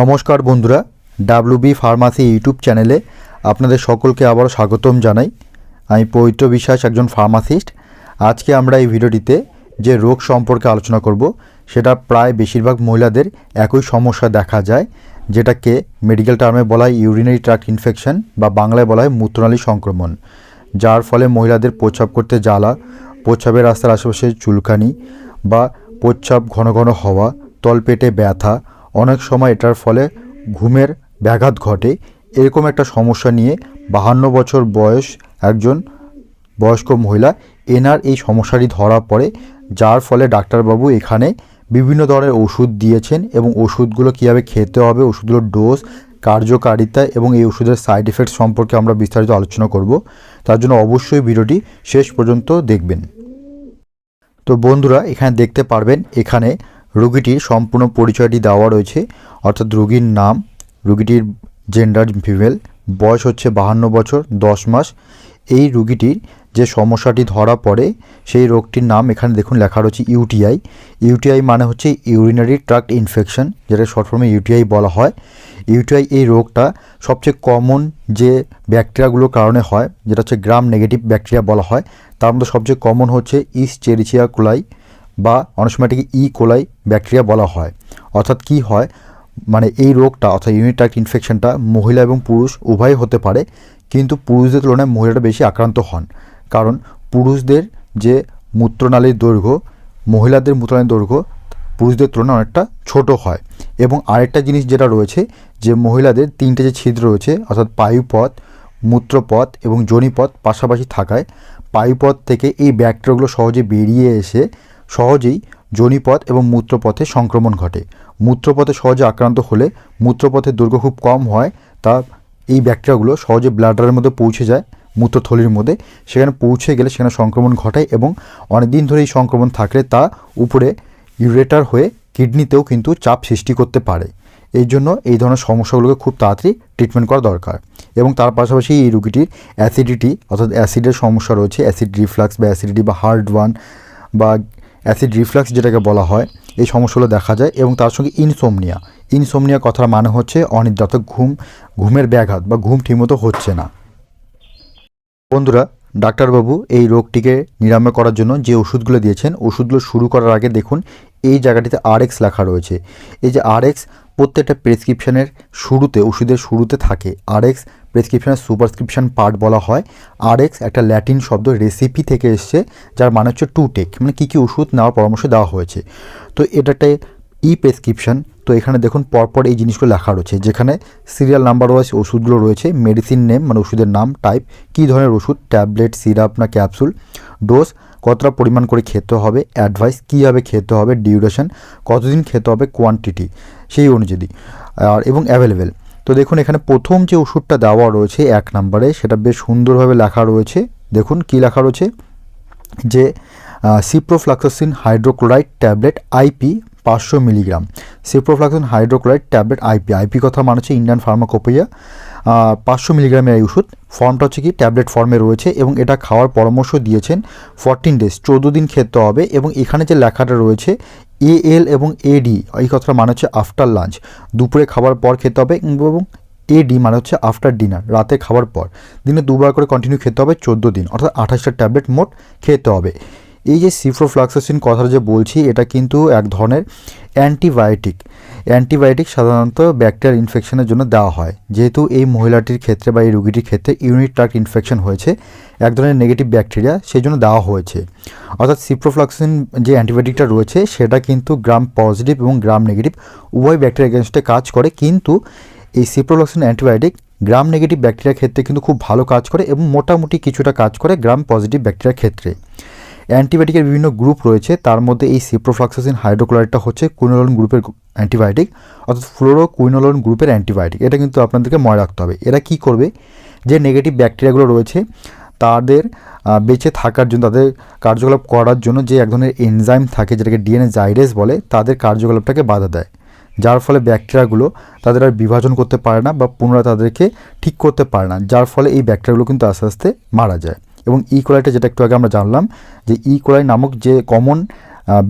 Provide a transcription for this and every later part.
নমস্কার বন্ধুরা WB pharmacy YouTube চ্যানেলে আপনাদের সকলকে আবারও স্বাগতম জানাই। আমি পবিত্র বিশ্বাস, একজন ফার্মাসিস্ট আজকে আমরা এই ভিডিওটিতে যে রোগ সম্পর্কে আলোচনা করব, সেটা প্রায় বেশিরভাগ মহিলাদের একই সমস্যা দেখা যায়, যেটাকে মেডিকেল টার্মে বলা হয় ইউরিনারি ট্র্যাক্ট ইনফেকশন বা বাংলায় বলা হয় মূত্রনালী সংক্রমণ। যার ফলে মহিলাদের প্রস্রাব করতে জ্বালা প্রস্রাবের রাস্তার আশেপাশে চুলকানি বা প্রস্রাব ঘন ঘন হওয়া, তলপেটে ব্যথা অনেক সময় এটার ফলে ঘুমের ব্যাঘাত ঘটে। এরকম একটা সমস্যা নিয়ে বাহান্ন বছর বয়স একজন বয়স্ক মহিলা এনার এই সমস্যাটি ধরা পড়ে যার ফলে ডাক্তারবাবু এখানে বিভিন্ন ধরনের ওষুধ দিয়েছেন এবং ওষুধগুলো কীভাবে খেতে হবে ওষুধগুলোর ডোজ, কার্যকারিতা এবং এই ওষুধের সাইড এফেক্ট সম্পর্কে আমরা বিস্তারিত আলোচনা করব। তার জন্য অবশ্যই ভিডিওটি শেষ পর্যন্ত দেখবেন। তো বন্ধুরা, এখানে দেখতে পারবেন এখানে রোগীটির সম্পূর্ণ পরিচয়টি দেওয়া রয়েছে, অর্থাৎ রুগীর নাম, রুগীটির জেন্ডার ফিমেল বয়স হচ্ছে বাহান্ন বছর, দশ মাস। এই রুগীটির যে সমস্যাটি ধরা পড়ে, সেই রোগটির নাম এখানে দেখুন লেখা রয়েছে ইউটিআই। ইউটিআই মানে হচ্ছে ইউরিনারি ট্রাক্ট ইনফেকশন যেটা শর্ট ফর্মে ইউটিআই বলা হয়। ইউটিআই এই রোগটা সবচেয়ে কমন যে ব্যাকটেরিয়াগুলোর কারণে হয়, যেটা হচ্ছে গ্রাম নেগেটিভ ব্যাকটেরিয়া বলা হয়। তার মধ্যে সবচেয়ে কমন হচ্ছে ইস চেরিচিয়া কোলাই বা অনেক সময় এটাকে ই কোলাই ব্যাকটেরিয়া বলা হয়। অর্থাৎ কি হয়? মানে এই রোগটা, অর্থাৎ ইউনিট ট্র্যাক্ট ইনফেকশনটা মহিলা এবং পুরুষ উভয়ই হতে পারে, কিন্তু পুরুষদের তুলনায় মহিলারা বেশি আক্রান্ত হন। কারণ পুরুষদের যে মূত্রনালীর দৈর্ঘ্য, মহিলাদের মূত্রনালীর দৈর্ঘ্য পুরুষদের তুলনায় অনেকটা ছোট হয়। এবং আরেকটা জিনিস যেটা রয়েছে, যে মহিলাদের তিনটে যে ছিদ্র রয়েছে, অর্থাৎ পায়ুপথ, মূত্রপথ এবং যোনিপথ পাশাপাশি থাকায়, পায়ুপথ থেকে এই ব্যাকটেরিয়াগুলো সহজে বেরিয়ে এসে সহজেই যোনিপথ এবং মূত্রপথে সংক্রমণ ঘটে। মূত্রপথে সহজে আক্রান্ত হলে মূত্রপথের দৈর্ঘ্য খুব কম হয়, তা এই ব্যাকটেরিয়াগুলো সহজে ব্লাডারের মধ্যে পৌঁছে যায়, মূত্রথলির মধ্যে। সেখানে পৌঁছে গেলে সেখানে সংক্রমণ ঘটায় এবং অনেক দিন ধরে এই সংক্রমণ থাকলে তা উপরে ইউরেটার হয়ে কিডনিতেও কিন্তু চাপ সৃষ্টি করতে পারে। এই জন্য এই ধরনের সমস্যাগুলোকে খুব তাড়াতাড়ি ট্রিটমেন্ট করা দরকার এবং তার পাশাপাশি এই রুগীটির অ্যাসিডিটি অর্থাৎ অ্যাসিডের সমস্যা রয়েছে অ্যাসিড রিফ্লাক্স বা অ্যাসিডিটি বা হার্ড ওয়ান বা অ্যাসিড রিফ্লাক্স যেটাকে বলা হয়, এই সমস্যাগুলো দেখা যায় এবং তার সঙ্গে ইনসোমনিয়া ইনসোমনিয়া কথার মানে হচ্ছে অনিদ্রাত ঘুম, ঘুমের ব্যাঘাত বা ঘুম ঠিকমতো হচ্ছে না। বন্ধুরা ডাক্তারবাবু, এই রোগটিকে নিরাময় করার জন্য যে ওষুধগুলো দিয়েছেন, ওষুধগুলো শুরু করার আগে দেখুন, এই জায়গাটিতে আরএক্স লেখা রয়েছে। এই যে আরএক্স প্রত্যেকটা প্রেসক্রিপশানের শুরুতে, ওষুধের শুরুতে থাকে। আরএক্স প্রেসক্রিপশনের সুপারস্ক্রিপশন পার্ট বলা হয়। আরএক্স একটা ল্যাটিন শব্দ, রেসিপি থেকে এসছে, যার মানে হচ্ছে টু টেক মানে কী কী ওষুধ নেওয়ার পরামর্শ দেওয়া হয়েছে। তো এটাতে ই প্রেসক্রিপশন তো এখানে দেখুন পরপর এই জিনিসগুলো লেখা রয়েছে, যেখানে সিরিয়াল নাম্বার ওয়াইজ ওষুধগুলো রয়েছে মেডিসিন নেম মানে ওষুধের নাম টাইপ কী ধরনের ওষুধ ট্যাবলেট সিরাপ না ক্যাপসুল ডোজ কতটা পরিমাণ করে খেতে হবে অ্যাডভাইস কীভাবে খেতে হবে ডিউরেশন কতদিন খেতে হবে কোয়ান্টিটি সেই অনুযায়ী, আর এবং অ্যাভেলেবেল তো দেখুন এখানে প্রথম যে ওষুধটা দেওয়া রয়েছে এক নম্বরে, সেটা বেশ সুন্দরভাবে লেখা রয়েছে, দেখুন কি লেখা রয়েছে, যে সিপ্রোফ্লাক্সোসিন হাইড্রোক্লোরাইড ট্যাবলেট আইপি পাঁচশো milligram. Ciprofloxacin hydrochloride tablet IP IP কথা মানে হচ্ছে ইন্ডিয়ান ফার্মাকোপিয়া পাঁচশো মিলিগ্রামের এই ওষুধ ফর্মটা হচ্ছে কি ট্যাবলেট ফর্মে রয়েছে এবং এটা খাওয়ার পরামর্শ দিয়েছেন ফরটিন ডেজ চোদ্দ দিন খেতে হবে এবং এখানে যে লেখাটা রয়েছে এ এল এবং এডি এই কথাটা মানে হচ্ছে আফটার লাঞ্চ দুপুরে খাবার পর খেতে হবে এবং এডি মানে হচ্ছে আফটার ডিনার রাতে খাবার পর। দিনে দুবার করে কন্টিনিউ খেতে হবে চোদ্দ দিন, অর্থাৎ আঠাশটা ট্যাবলেট মোট খেতে হবে। এই যে সিফ্রোফ্লাক্সাসিন কথাটা যে বলছি, এটা কিন্তু এক ধরনের অ্যান্টিবায়োটিক। অ্যান্টিবায়োটিক সাধারণত ব্যাকটেরিয়াল ইনফেকশনের জন্য দেওয়া হয়। যেহেতু এই মহিলাটির ক্ষেত্রে বা এই রোগীটির ক্ষেত্রে ইউনিট ট্রাক্ট ইনফেকশন হয়েছে, এক ধরনের নেগেটিভ ব্যাকটেরিয়া সেই জন্য দেওয়া হয়েছে। অর্থাৎ সিপ্রোফ্লাক্সিন যে অ্যান্টিবায়োটিকটা রয়েছে, সেটা কিন্তু গ্রাম পজিটিভ এবং গ্রাম নেগেটিভ উভয় ব্যাকটেরিয়া এগেনস্টে কাজ করে। কিন্তু এই সিপ্রোফ্লাক্সিন অ্যান্টিবায়োটিক গ্রাম নেগেটিভ ব্যাকটেরিয়ার ক্ষেত্রে কিন্তু খুব ভালো কাজ করে এবং মোটামুটি কিছুটা কাজ করে গ্রাম পজিটিভ ব্যাকটেরিয়ার ক্ষেত্রে। অ্যান্টিবায়োটিকের বিভিন্ন গ্রুপ রয়েছে, তার মধ্যে এই সিপ্রোফ্লাক্সাসিন হাইড্রোক্লোরাইডটা হচ্ছে কুইনোলন গ্রুপের অ্যান্টিবায়োটিক অর্থাৎ ফ্লোরো কুইনোলন গ্রুপের অ্যান্টিবায়োটিক। এটা কিন্তু আপনাদেরকে মনে রাখতে হবে। এরা কি করবে? যে নেগেটিভ ব্যাকটেরিয়াগুলো রয়েছে, তাদের বেঁচে থাকার জন্য, তাদের কার্যকলাপ করার জন্য যে এক ধরনের এনজাইম থাকে, যেটাকে ডিএনএ জাইরেস বলে, তাদের কার্যকলাপটাকে বাধা দেয়। যার ফলে ব্যাকটেরিয়াগুলো তাদের আর বিভাজন করতে পারে না বা পুনরায় তাদেরকে ঠিক করতে পারে না, যার ফলে এই ব্যাকটেরিয়াগুলো কিন্তু আস্তে আস্তে মারা যায়। এবং ই কোলাইটা যেটা একটু আগে আমরা জানলাম, যে ই কোলাই নামক যে কমন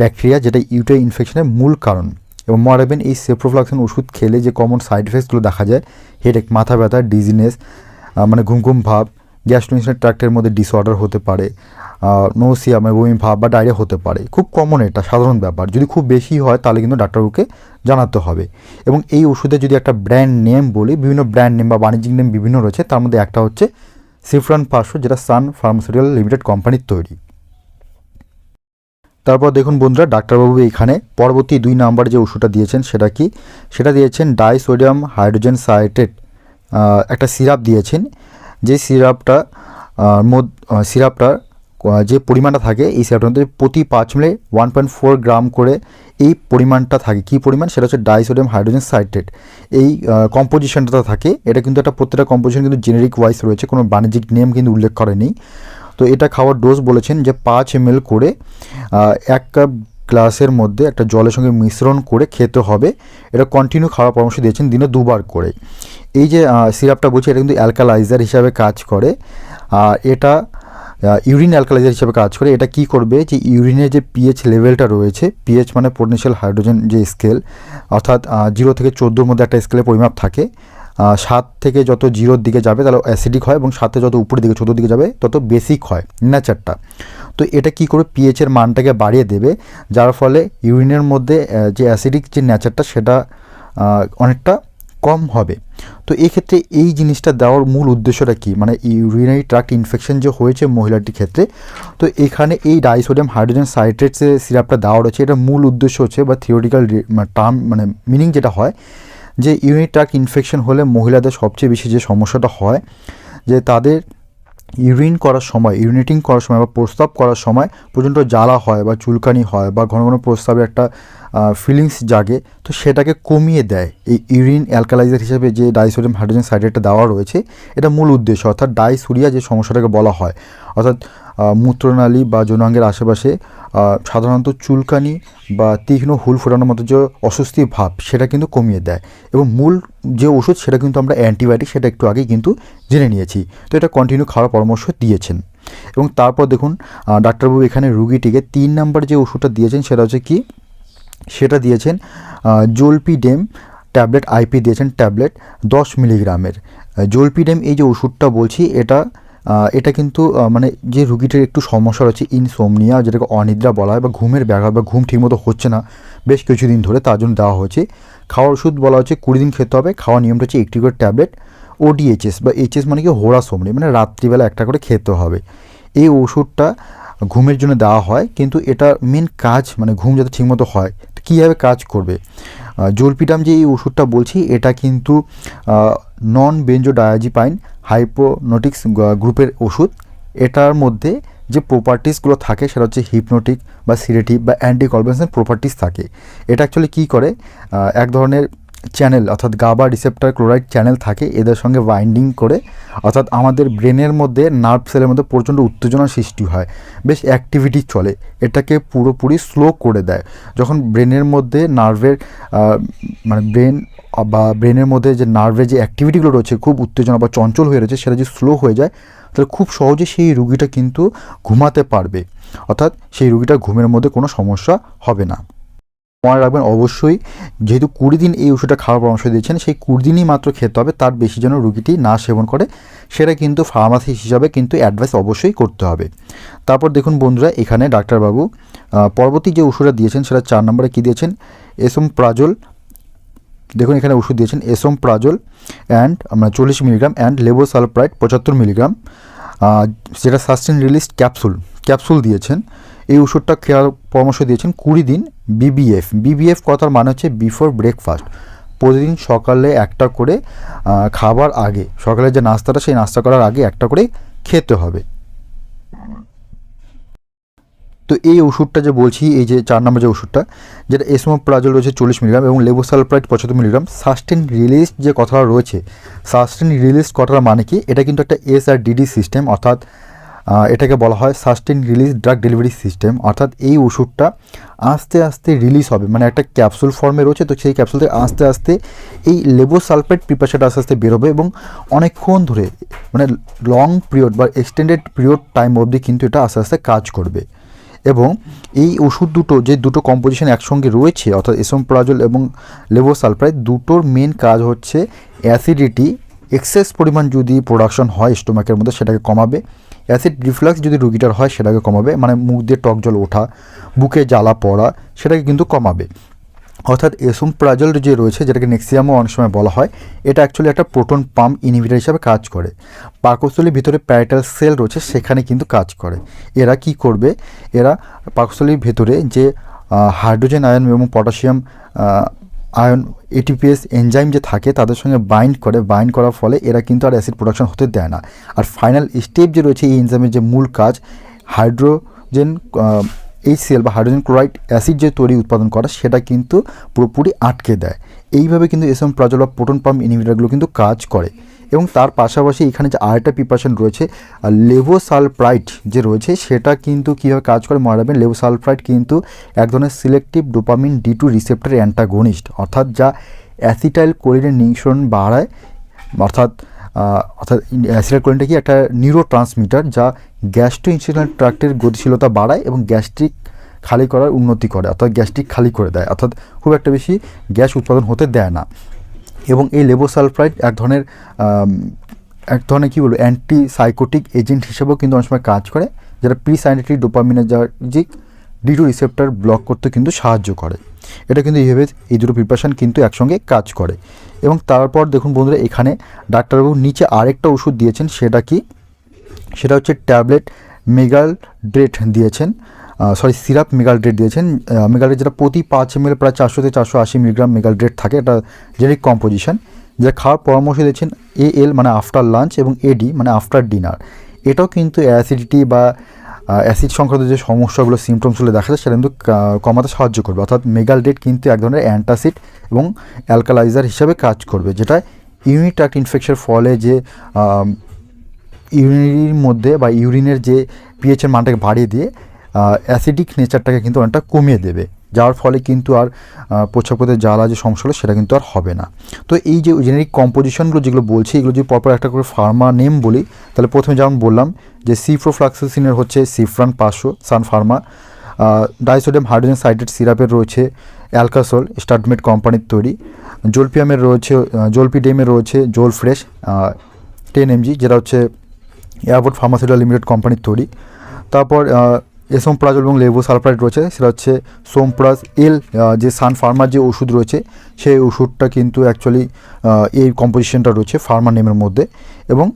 ব্যাকটেরিয়া যেটা ইউটাই ইনফেকশনের মূল কারণ এবং রাখবেন এই সেপ্রোফ্লাক্সিন ওষুধ খেলে যে কমন সাইড এফেক্টসগুলো দেখা যায় হেডেক মাথা ব্যথা ডিজিনেস মানে ঘুম ঘুম ভাব গ্যাস্ট্রোইন্টেস্টাইনাল ট্র্যাক্টের মধ্যে ডিসঅর্ডার হতে পারে নোসিয়া মানে বমি ভাব বা ডায়রিয়া হতে পারে। খুব কমন এটা, সাধারণ ব্যাপার। যদি খুব বেশি হয়, তাহলে কিন্তু ডাক্তারবাবুকে জানাতে হবে। এবং এই ওষুধে যদি একটা ব্র্যান্ড নেম বলি, বিভিন্ন ব্র্যান্ড নেম বা বাণিজ্যিক নেম বিভিন্ন রয়েছে, তার মধ্যে একটা হচ্ছে সিফরান পাঁচশো যেটা সান ফার্মাসিউটিক্যাল লিমিটেড কোম্পানির তৈরি। তারপর দেখুন বন্ধুরা, ডাক্তারবাবু এখানে পরবর্তী দুই নাম্বার যে ওষুধটা দিয়েছেন সেটা কি? সেটা দিয়েছেন ডাইসোডিয়াম হাইড্রোজেন সাইট্রেট একটা সিরাপ দিয়েছেন। যে সিরাপটা সিরাপটা যে পরিমাণটা থাকে এই মধ্যে প্রতি পাঁচ মিলে ওয়ান পয়েন্ট ফোর গ্রাম করে এই পরিমাণটা থাকে। কী পরিমাণ? সেটা হচ্ছে ডাইসোডিয়াম হাইড্রোজেন সাইট্রেট এই কম্পোজিশনটা থাকে। এটা কিন্তু একটা প্রত্যেকটা কম্পোজিশন কিন্তু জেনেরিক ওয়াইজ রয়েছে। কোনো বাণিজ্যিক নেম কিন্তু উল্লেখ করেনি তো এটা খাওয়ার ডোজ বলেছেন যে পাঁচ এম করে এক কাপ গ্লাসের মধ্যে একটা জলের সঙ্গে মিশ্রণ করে খেতে হবে। এটা কন্টিনিউ খাওয়ার পরামর্শ দিয়েছেন দিনে দুবার করে। এই যে সিরাপটা বলছি, এটা কিন্তু অ্যালকালাইজার হিসাবে কাজ করে। আর এটা ইউরিন অ্যালকালাইজার হিসেবে কাজ করে। এটা কি করবে? যে ইউরিনের যে পিএইচ লেভেলটা রয়েছে পিএইচ মানে পোটেনশিয়াল হাইড্রোজেন যে স্কেল অর্থাৎ জিরো থেকে চোদ্দোর মধ্যে একটা স্কেলের পরিমাপ থাকে। সাত থেকে যত জিরোর দিকে যাবে, তাহলে অ্যাসিডিক হয় এবং সাতে যত উপরের দিকে, চোদ্দোর দিকে যাবে, তত বেসিক হয় নেচারটা তো এটা কি করে পিএইচের মানটাকে বাড়িয়ে দেবে, যার ফলে ইউরিনের মধ্যে যে অ্যাসিডিক যে নেচারটা সেটা অনেকটা কম হবে। তো এক্ষেত্রে এই জিনিসটা দেওয়ার মূল উদ্দেশ্যটা কি? মানে ইউরিনারি ট্রাক্ট ইনফেকশন যে হয়েছে মহিলাটির ক্ষেত্রে, তো এখানে এই ডাইসোডিয়াম হাইড্রোজেন সাইট্রেটসে সিরাপটা দেওয়া রয়েছে। এটা মূল উদ্দেশ্য হচ্ছে বা থিওরিটিক্যাল টার্ম মানে মিনিং যেটা হয়, যে ইউরিনারি ট্রাক্ট ইনফেকশন হলে মহিলাদের সবচেয়ে বেশি যে সমস্যাটা হয়, যে তাদের ইউরিন করার সময়, ইউরিনেটিং করার সময় বা প্রস্তাব করার সময় প্রচণ্ড জ্বালা হয় বা চুলকানি হয় বা ঘন ঘন প্রস্তাবে একটা ফিলিংস জাগে, তো সেটাকে কমিয়ে দেয়। এই ইউরিন অ্যালকালাইজার হিসেবে যে ডাইসোডিয়াম হাইড্রোজেন সাইড্রেটটা দেওয়া রয়েছে, এটা মূল উদ্দেশ্য। অর্থাৎ ডাইসুরিয়া যে সমস্যাটাকে বলা হয়, অর্থাৎ মূত্রনালী বা যৌনাঙ্গের আশেপাশে সাধারণত চুলকানি বা তীক্ষ্ণ হুল ফোটানোর মতো যে অস্বস্তি ভাব, সেটা কিন্তু কমিয়ে দেয়। এবং মূল যে ওষুধ, সেটা কিন্তু আমরা অ্যান্টিবায়োটিক, সেটা একটু আগেই কিন্তু জেনে নিয়েছি। তো এটা কন্টিনিউ খাওয়ার পরামর্শ দিয়েছেন। এবং তারপর দেখুন ডাক্তারবাবু এখানে রুগীটিকে তিন নাম্বার যে ওষুধটা দিয়েছেন, সেটা হচ্ছে কি? সেটা দিয়েছেন জোলপিডেম ট্যাবলেট আইপি দিয়েছেন ট্যাবলেট দশ মিলিগ্রামের। জোলপিডেম এই যে ওষুধটা বলছি, এটা এটা কিন্তু মানে যে রুগীটির একটু সমস্যা রয়েছে ইনসোমনিয়া যেটাকে অনিদ্রা বলা হয় বা ঘুমের ব্যাঘাত বা ঘুম ঠিকমতো হচ্ছে না বেশ কিছুদিন ধরে তার জন্য দেওয়া হয়েছে। খাওয়ার ওষুধ বলা হচ্ছে কুড়ি দিন খেতে হবে। খাওয়ার নিয়মটা হচ্ছে একটি করে ট্যাবলেট ওডিএইচএস বা এইচএস মানে কি হোরা সোমনি মানে রাত্রিবেলা একটা করে খেতে হবে। এই ওষুধটা ঘুমের জন্য দেওয়া হয়, কিন্তু এটা মেন কাজ মানে ঘুম যাতে ঠিকমতো হয় কীভাবে কাজ করবে? জলপিটাম যে এই ওষুধটা বলছি, এটা কিন্তু নন বেঞ্জোডায়াজিপাইন হাইপোনোটিক্স গ্রুপের ওষুধ। এটার মধ্যে যে প্রপার্টিসগুলো থাকে, সেটা হচ্ছে হিপনোটিক বা সিরেটিভ বা অ্যান্টি প্রপার্টিস থাকে। এটা অ্যাকচুয়ালি কী করে? এক ধরনের চ্যানেল অর্থাৎ গাবা রিসেপ্টার ক্লোরাইড চ্যানেল থাকে, এদের সঙ্গে বাইন্ডিং করে, অর্থাৎ আমাদের ব্রেনের মধ্যে নার্ভ সেলের মধ্যে প্রচণ্ড উত্তেজনার সৃষ্টি হয়। বেশ অ্যাক্টিভিটি চলে, এটাকে পুরোপুরি স্লো করে দেয়। যখন ব্রেনের মধ্যে নার্ভের মানে ব্রেন বা ব্রেনের মধ্যে যে নার্ভের যে অ্যাক্টিভিটিগুলো রয়েছে, খুব উত্তেজনা বা চঞ্চল হয়ে রয়েছে, সেটা যদি স্লো হয়ে যায়, তাহলে খুব সহজে সেই রুগীটা কিন্তু ঘুমাতে পারবে। অর্থাৎ সেই রুগীটা ঘুমের মধ্যে কোনো সমস্যা হবে না। মনে রাখবেন, অবশ্যই যেহেতু কুড়ি দিন এই ওষুধটা খাওয়ার পরামর্শ দিয়েছেন, সেই কুড়ি দিনই মাত্র খেতে হবে, তার বেশি যেন রুগীটি না সেবন করে, সেটা কিন্তু ফার্মাসি হিসাবে কিন্তু অ্যাডভাইস অবশ্যই করতে হবে। তারপর দেখুন বন্ধুরা, এখানে ডাক্তারবাবু পরবর্তী যে ওষুধটা দিয়েছেন, সেটা চার নম্বরে কী দিয়েছেন? এসম প্রাজল দেখুন এখানে ওষুধ দিয়েছেন এসম প্রাজল অ্যান্ড আমরা চল্লিশ মিলিগ্রাম অ্যান্ড লেবোসালপ্রাইড পঁচাত্তর মিলিগ্রাম যেটা সাস্টেন রিলিজ ক্যাপসুল ক্যাপসুল দিয়েছেন। এই ওষুধটা খেয়ার পরামর্শ দিয়েছেন কুড়ি দিন বিবিএফ বিবিএফ কথার মানে হচ্ছে বিফোর ব্রেকফাস্ট প্রতিদিন সকালে একটা করে খাবার আগে, সকালে যে নাস্তাটা, সেই নাস্তা করার আগে একটা করে খেতে হবে। তো এই ওষুধটা যে বলছি, এই যে চার নম্বর যে ওষুধটা, যেটা এসমোপ্রাজল রয়েছে চল্লিশ মিলিগ্রাম এবং লেবোসালপ্রাইড পঁচাত্তর মিলিগ্রাম সাস্টেন রিলিজ যে কথাটা রয়েছে সাস্টেন রিলিজ কথাটা মানে কি? এটা কিন্তু একটা এস আর ডিডি সিস্টেম অর্থাৎ এটাকে বলা হয় sustain release drug delivery system অর্থাৎ এই ওষুধটা আস্তে আস্তে রিলিজ হবে। মানে একটা ক্যাপসুল ফর্মে রয়েছে, তো সেই ক্যাপসুল থেকে আস্তে আস্তে এই লেবোসালফেট প্রিপারেশনটা আস্তে আস্তে বেরোবে এবং অনেকক্ষণ ধরে মানে লং পিরিয়ড বা এক্সটেন্ডেড পিরিয়ড টাইম অবধি কিন্তু এটা আস্তে আস্তে কাজ করবে। এবং এই ওষুধ দুটো, যে দুটো কম্পোজিশন একসঙ্গে রয়েছে, অর্থাৎ এসোমপ্রাজল এবং লেভোসালপ্রাইড দুটোর মেন কাজ হচ্ছে অ্যাসিডিটি এক্সেস পরিমাণ যদি প্রোডাকশন হয় স্টোমাকের মধ্যে, সেটাকে কমাবে। অ্যাসিড রিফ্লাক্স যদি রুগীটার হয়, সেটাকে কমাবে। মানে মুখ দিয়ে টক জল ওঠা, বুকে জ্বালা পড়া, সেটাকে কিন্তু কমাবে। অর্থাৎ এসুম প্রাজল যে রয়েছে, যেটাকে নেক্সিয়ামও অনেক সময় বলা হয়, এটা অ্যাকচুয়ালি একটা প্রোটন পাম্প ইনহিবিটার হিসাবে কাজ করে। পাকস্থলীর ভিতরে প্যারাটাল সেল রয়েছে, সেখানে কিন্তু কাজ করে। এরা কি করবে? এরা পাকস্থলীর ভেতরে যে হাইড্রোজেন আয়ন এবং পটাশিয়াম আয়ন এটিপিএস এনজাইম যে থাকে তাদের সঙ্গে বাইন্ড করে বাইন্ড করার ফলে এরা কিন্তু আর অ্যাসিড প্রোডাকশন হতে দেয় না। আর ফাইনাল স্টেপ যে রয়েছে এই এনজাইমের যে মূল কাজ হাইড্রোজেন এইচসিএল বা হাইড্রোজেন ক্লোরাইড অ্যাসিড যে তৈরি উৎপাদন করা, সেটা কিন্তু পুরোপুরি আটকে দেয়। এইভাবে কিন্তু এসএম প্রাজল বা প্রোটন পাম্প ইনহিবিটারগুলো কিন্তু কাজ করে। এবং তার পাশাপাশি এখানে যে আরেকটা প্রিপারেশন রয়েছে লেভোসালপ্রাইট যে রয়েছে, সেটা কিন্তু কীভাবে কাজ করে মনে রাখবেন লেভোসালপ্রাইট কিন্তু এক ধরনের selective dopamine D two receptor antagonist অর্থাৎ যা অ্যাসিটাইল কোলিনের নিঃসরণ বাড়ায়, অর্থাৎ অর্থাৎ অ্যাসিটাইল কোলিনটা কি একটা নিউরো ট্রান্সমিটার যা গ্যাস্ট্রো ইনসিডেন্ট ট্রাক্টের গতিশীলতা বাড়ায় এবং গ্যাস্ট্রিক খালি করার উন্নতি করে, অর্থাৎ গ্যাস্ট্রিক খালি করে দেয়, অর্থাৎ খুব একটা বেশি গ্যাস উৎপাদন হতে দেয় না। এবং এই লেবোসালফ্রাইড এক ধরনের এক ধরনের কী বলব অ্যান্টি সাইকোটিক এজেন্ট হিসেবেও কিন্তু অনেক সময় কাজ করে, যেটা presynaptic dopaminergic D two receptor block করতে কিন্তু সাহায্য করে। এটা কিন্তু এইভাবে এই দুটো প্রিপারেশন কিন্তু একসঙ্গে কাজ করে। এবং তারপর দেখুন বন্ধুরা, এখানে ডাক্তারবাবু নিচে আরেকটা ওষুধ দিয়েছেন, সেটা কি? সেটা হচ্ছে ট্যাবলেট মেগাল ড্রেট দিয়েছেন। সরি সিরাপ মেগাল ড্রেট দিয়েছেন। মেগাল ড্রেট যেটা প্রতি পাঁচ এম প্রায় চারশো থেকে চারশো আশি মিলিগ্রাম মেগাল ড্রেট থাকে, এটা জেনেরিক কম্পোজিশন যেটা খাওয়ার পরামর্শ দিয়েছেন এ এল মানে আফটার লাঞ্চ এবং এডি মানে আফটার ডিনার এটাও কিন্তু অ্যাসিডিটি বা অ্যাসিড সংক্রান্ত যে সমস্যাগুলো সিমটমসগুলো দেখা যায় সেটা কিন্তু কমাতে সাহায্য করবে। অর্থাৎ মেগাল ডেট কিন্তু এক ধরনের অ্যান্টাসিড এবং অ্যালকালাইজার হিসাবে কাজ করবে, যেটা ইউনিট ট্র্যাক্ট ইনফেকশনের ফলে যে ইউরিনের মধ্যে বা ইউরিনের যে পিএইচের মানটাকে বাড়িয়ে দিয়ে অ্যাসিডিক নেচারটাকে কিন্তু অনেকটা কমিয়ে দেবে, যার ফলে কিন্তু আর প্রচ্ছাপদের জ্বালা যে সমস্যা হলো সেটা কিন্তু আর হবে না। তো এই যে জেনেরিক কম্পোজিশনগুলো যেগুলো বলছি, এগুলো যদি পরপর একটা করে ফার্মা নেম বলি, তাহলে প্রথমে যেমন বললাম যে সিফ্রোফ্লাক্সিনের হচ্ছে সিফ্রান পাঁচশো সান ফার্মা ডাইসোডিয়াম হাইড্রোজেন সাইডেড সিরাপের রয়েছে অ্যালকাসল স্টার্টমেট কোম্পানির তৈরি জলপিয়ামের রয়েছে জলপিডেমের রয়েছে জোল ফ্রেশ টেন এমজি যেটা হচ্ছে এয়ারপোর্ট ফার্মাসিউটিক্যাল লিমিটেড কোম্পানির তৈরি। তারপর এসোমপ্রাজ এবং লেবু সালফাইড রয়েছে, সেটা হচ্ছে সোম প্লাস এল যে সান ফার্মার যে ওষুধ রয়েছে, সেই ওষুধটা কিন্তু অ্যাকচুয়ালি এই কম্পোজিশনটা রয়েছে ফার্মার নেমের মধ্যে এবং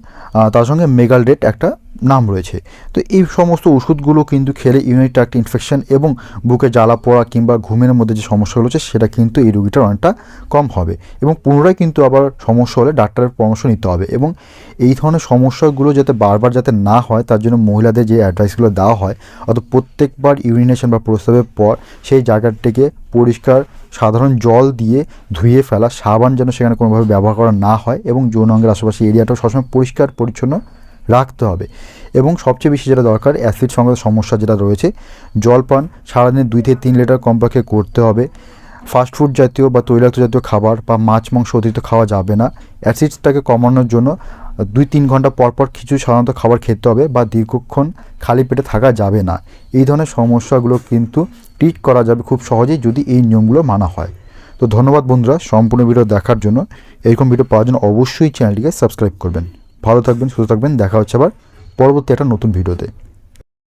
তার সঙ্গে মেগাল ডেট একটা নাম রয়েছে। তো এই সমস্ত ওষুধগুলো কিন্তু খেলে ইউনিট ট্র্যাক্ট ইনফেকশন এবং বুকে জ্বালা পড়া কিংবা ঘুমের মধ্যে যে সমস্যা রয়েছে, সেটা কিন্তু এই রোগীটার অনেকটা কম হবে। এবং পুনরায় কিন্তু আবার সমস্যা হলে ডাক্তারের পরামর্শ নিতে হবে এবং এই ধরনের সমস্যাগুলো যাতে বারবার যাতে না হয়, তার জন্য মহিলাদের যে অ্যাডভাইসগুলো দেওয়া হয় অত প্রত্যেকবার ইউরিনেশন বা প্রস্রাবের পর সেই জায়গাটিকে পরিষ্কার, সাধারণ জল দিয়ে ধুয়ে ফেলা, সাবান যেন সেখানে কোনোভাবে ব্যবহার করা না হয় এবং যৌন অঙ্গের আশেপাশে এরিয়াটাও সবসময় পরিষ্কার, পরিচ্ছন্ন রাখতে হবে। এবং সবচেয়ে বেশি যেটা দরকার অ্যাসিড সংক্রান্ত সমস্যা যেটা রয়েছে জলপান সারাদিনে দুই থেকে তিন লিটার কমপক্ষে করতে হবে। ফাস্টফুড জাতীয় বা তৈলাক্ত জাতীয় খাবার বা মাছ, মাংস অতিরিক্ত খাওয়া যাবে না। অ্যাসিডটাকে কমানোর জন্য দুই তিন ঘণ্টা পর পর কিছু সাধারণত খাবার খেতে হবে বা দীর্ঘক্ষণ খালি পেটে থাকা যাবে না। এই ধরনের সমস্যাগুলো কিন্তু ট্রিট করা যাবে খুব সহজেই যদি এই নিয়মগুলো মানা হয়। তো ধন্যবাদ বন্ধুরা, সম্পূর্ণ ভিডিও দেখার জন্য। এরকম ভিডিও পাওয়ার জন্য অবশ্যই চ্যানেলটিকে সাবস্ক্রাইব করবেন। ভালো থাকবেন সুস্থ থাকবেন দেখা হচ্ছে আবার পরবর্তী একটা নতুন ভিডিওতে।